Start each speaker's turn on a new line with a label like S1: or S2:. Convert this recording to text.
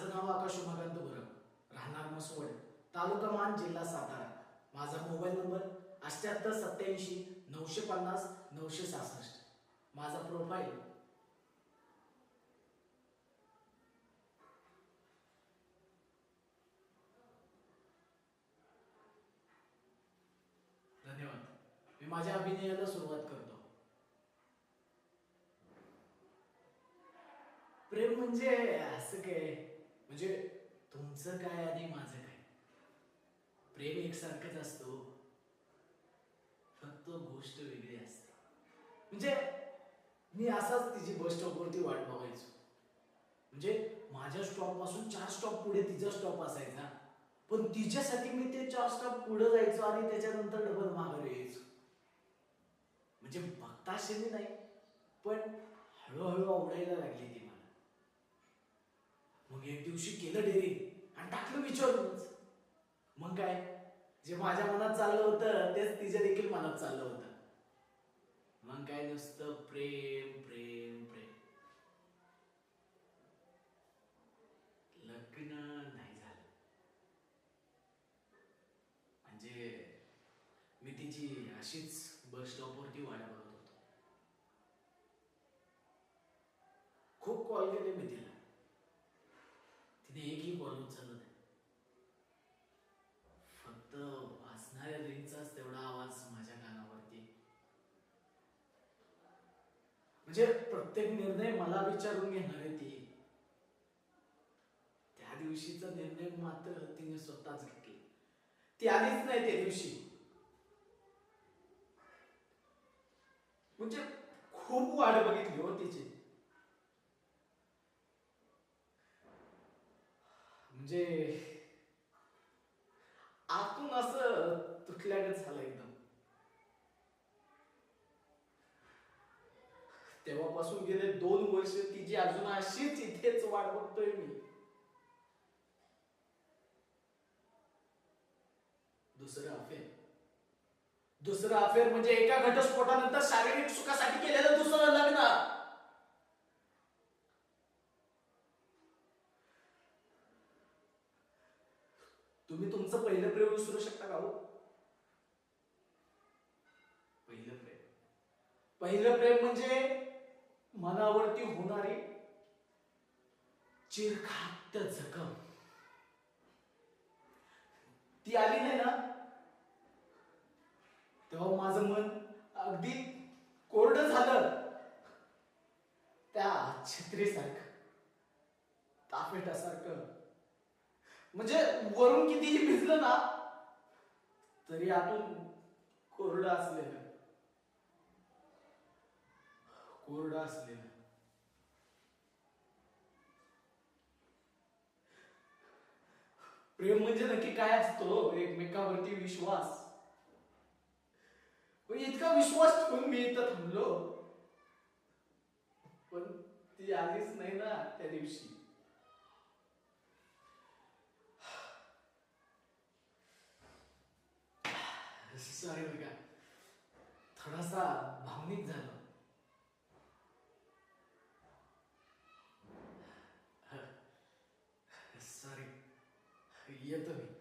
S1: माझं नाव आकाश उमाकांत गुरव राहणार मसवड तालुका मान जिल्हा सातारा. माझा मोबाईल नंबर अठ्याहत्तर सत्याऐंशी नऊशे पन्नास नऊशे सहासष्ट. माझा प्रोफाईल धन्यवाद. मी माझ्या अभिनयाला सुरुवात करतो. प्रेम म्हणजे असं काय? म्हणजे तुमचं काय आणि माझं काय? प्रेम एकसारखंच असतो. फक्त गोष्ट वेगळी असते. म्हणजे मी असाच तिची बस स्टॉपवरती वाट बघायचो. म्हणजे माझ्या स्टॉपपासून चार स्टॉप पुढे तिचा स्टॉप असायचा. पण तिच्यासाठी मी ते चार स्टॉप पुढे जायचो आणि त्याच्यानंतर डबल माघार यायचो. म्हणजे बघता नाही पण हळूहळू आवडायला लागली ती मग एक दिवशी केलं डेअरिंग आणि टाकलं विचारूनच मग काय? जे माझ्या मनात चाललं होतं तेच तिच्या देखील मनात चाललं होतं. मग काय नुसतं प्रेम प्रेम प्रेम. लग्न नाही झालं. म्हणजे मी तिची अशीच बस स्टॉपवरती वाट बघत होतो. खूप कॉल केले मी तिला. तिने एकही कॉल उचलला नाही. फक्त वाचणाऱ्या रिंगचाच तेवढा आवाज माझ्या कानावरती म्हणजे प्रत्येक निर्णय मला विचारून घेणार आहे ती. त्या दिवशीचा निर्णय मात्र तिने स्वतःच घेतला. ती आलीच नाही त्या दिवशी. म्हणजे खूप वाट बघितली हो तिची. म्हणजे आतून असं तुटल्यागत झालं एकदम. तेव्हापासून गेले दोन वर्ष तिची अजून अशीच इथेच वाट बघतोय मी. दुसरं अफेअर दुसरं अफेअर म्हणजे एका घटस्फोटानंतर शारीरिक सुखासाठी केलेलं दुसरं लग्न तुम्ही तुमचं पहिलं प्रेम विसरू शकता का हो? पहिलं प्रेम. पहिलं प्रेम म्हणजे मनावरती होणारी चिरखात जखम ती आली नाही ना? तेव्हा माझं मन अगदी कोरड झालं. त्या छत्रीसारखं तापेटासारखं. म्हणजे वरून कितीही भिजलं ना तरी आतून कोरडं असलेलं. कोरडं असलेलं. प्रेम म्हणजे नक्की काय असतो? एकमेकावरती विश्वास. पण इतका विश्वास ठेवून मी इथं थांबलो. पण ती आलीच नाही ना त्या दिवशी. सॉरी बेटा थोड़ा सा भावनिक झालो सॉरी येतो मी